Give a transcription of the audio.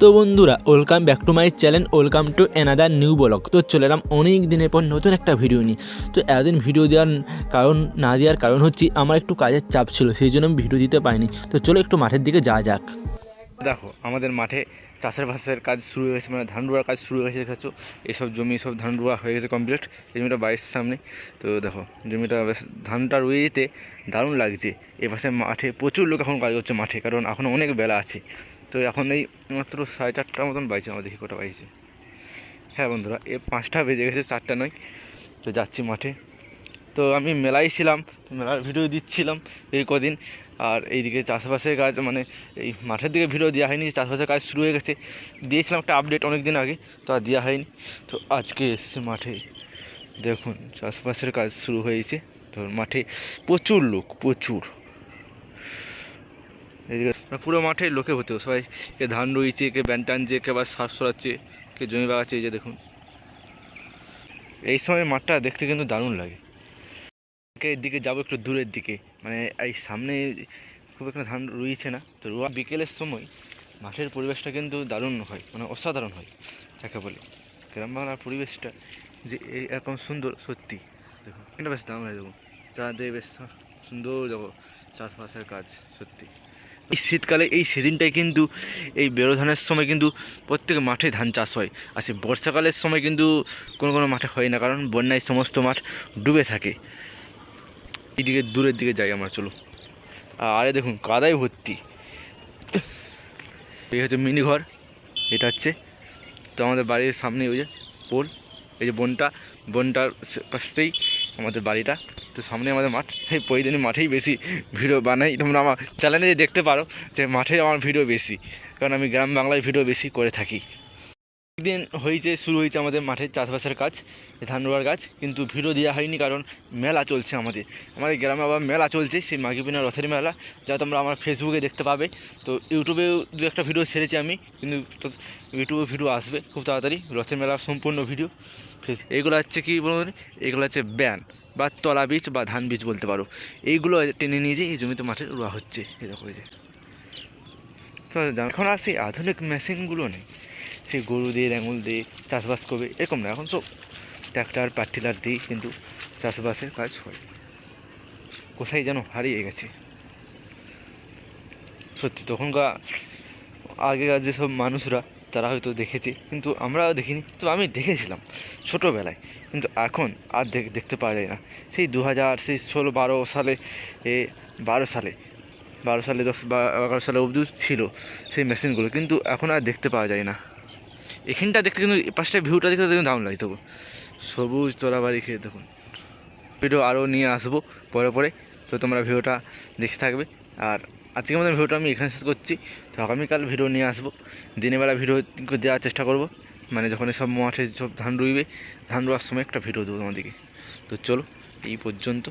তো বন্ধুরা welcome back to my channel welcome to another new blog তো চলে এলাম অনেক দিনের পর নতুন একটা ভিডিও নিয়ে। তো এতদিন ভিডিও দেওয়ার কারণ না দেওয়ার কারণ হচ্ছে আমার একটু কাজের চাপ ছিল, সেই জন্য আমি ভিডিও দিতে পারিনি। তো চলো একটু মাঠের দিকে যাওয়া যাক। দেখো, আমাদের মাঠে চাষের বাসের কাজ শুরু হয়ে গেছে মানে ধান রোয়ার কাজ শুরু হয়ে গেছে এইসব জমি সব ধান রোয়া হয়ে গেছে কমপ্লিট এই জমিটা বাইরের সামনে। তো দেখো, জমিটা ধানটা রুয়ে যেতে দারুণ লাগছে। এ পাশে মাঠে প্রচুর লোক এখন কাজ করছে মাঠে, কারণ এখন অনেক বেলা আছে। তো এখন এই মাত্র সাড়ে চারটার মতন বাইছে আমার দেখি কটা বাইছে হ্যাঁ বন্ধুরা, এ পাঁচটা বেজে গেছে, চারটা নয়, তো যাচ্ছি মাঠে। তো আমি মেলায় ছিলাম মেলার ভিডিও দিচ্ছিলাম এই কদিন, আর এইদিকে চাষবাসের কাজ মানে এই মাঠের দিকে ভিডিও দেওয়া হয়নি, চাষবাসের কাজ শুরু হয়ে গেছে। দিয়েছিলাম একটা আপডেট অনেক দিন আগে, তো আর দেওয়া হয়নি। তো আজকে এসছে মাঠে। দেখুন, চাষবাসের কাজ শুরু হয়েছে। তো মাঠে প্রচুর লোক, প্রচুর। এদিকে পুরো মাঠে লোকে হতো। সবাই কে ধান রয়েছে কে ব্যান টানছে, কে আবার শ্বাস সরাচ্ছে, কে জমি বাগাচ্ছে, এই যে দেখুন। এই সময় মাঠটা দেখতে কিন্তু দারুণ লাগে। এর দিকে যাব একটু দূরের দিকে। মানে এই সামনে খুব একটা ধান রুইছে না। তো রোয়া বিকেলের সময় মাঠের পরিবেশটা কিন্তু দারুণ হয় মানে অসাধারণ হয়, যাকে বলে। গ্রাম বাংলার পরিবেশটা যে এরকম সুন্দর, সত্যি। দেখুন, এটা বেশ দাম হয় চা দিয়ে বেশ সুন্দর দেখো, চাষবাসের কাজ, সত্যি। এই শীতকালে এই সিজনটাই কিন্তু এই বেরো ধানের সময় কিন্তু প্রত্যেক মাঠে ধান চাষ হয়। আর সেই বর্ষাকালের সময় কিন্তু কোনো কোনো মাঠে হয় না, কারণ বন্যায় সমস্ত মাঠ ডুবে থাকে। এইদিকে দূরের দিকে যাই আমরা, চলো। আরে দেখুন, কাদায় ভর্তি। এই হচ্ছে মিনি ঘর, এটা হচ্ছে তো আমাদের বাড়ির সামনে ওই যে পোল, এই যে বনটা, বনটার সে- পাশেই আমাদের বাড়িটা। তো সামনে আমাদের মাঠ। এই প্রতিদিনই মাঠেই বেশি ভিডিও বানাই। তোমরা আমার চ্যানেলে দেখতে পারো যে মাঠে আমার ভিডিও বেশি। কারণ আমি গ্রাম বাংলায় ভিডিও বেশি করে থাকি। একদিন হয়েছে, শুরু হয়েছে আমাদের মাঠে চাষবাসের কাজ ধান রোয়ার কাজ কিন্তু ভিডিও দেওয়া হয়নি কারণ মেলা চলছে আমাদের। আমাদের গ্রামে আবার মেলা চলছে, সেই মাঘিপিনা রথের মেলা, যা তোমরা আমার ফেসবুকে দেখতে পাবে। তো ইউটিউবেও দু একটা ভিডিও ছেড়েছি আমি, কিন্তু ইউটিউবে ভিডিও আসবে, খুব তাড়াতাড়ি। রথের মেলার সম্পূর্ণ ভিডিও এইগুলো হচ্ছে কি বলুন? এগুলো হচ্ছে ব্যান, বা তলা বীজ, বা ধান বীজ বলতে পারো। এইগুলো টেনে নিয়ে যেয়ে এই জমিতে মাঠে রোয়া হচ্ছে এরকম তো এখন আর সেই আধুনিক মেশিনগুলো নেই। সেই গরু দিয়ে লাঙল দিয়ে চাষবাস করবে, এরকম না। এখন সব ট্র্যাক্টর পার্টিলার দিয়ে কিন্তু চাষবাসের কাজ হয়। কোথায় যেন হারিয়ে গেছে। সত্যি, তখনকার আগেকার যেসব মানুষরা, তারা হয়তো দেখেছে, কিন্তু আমরাও দেখিনি। তো আমি দেখেছিলাম ছোটোবেলায়, কিন্তু এখন আর দেখ, দেখতে পাওয়া যায় না। সেই দু হাজার সেই ষোলো, বারো সালে, এ বারো সালে বারো সালে দশ, বা, এগারো সালে অবধি ছিল সেই মেশিনগুলো, কিন্তু এখন আর দেখতে পাওয়া যায় না। এখানটা দেখতে কিন্তু পাশটা ভিউটা দেখতে দেখুন দারুণ লাগে তবু সবুজ তোলাবাড়ি খেয়ে দেখুন। ভিডিও আরও নিয়ে আসব পরে পরে, তো তোমরা ভিডিওটা দেখে থাকবে। আর আজকে আমাদের ভিডিওটা আমি এখানে শেষ করছি। তো আগামীকাল ভিডিও নিয়ে আসব। দিনের বেলা ভিডিও দেওয়ার চেষ্টা করব। মানে যখন সব মাঠে সব ধান রুইবে, ধান রোয়ার সময় একটা ভিডিও দেবো তোমাদেরকে। তো চলো, এই পর্যন্ত।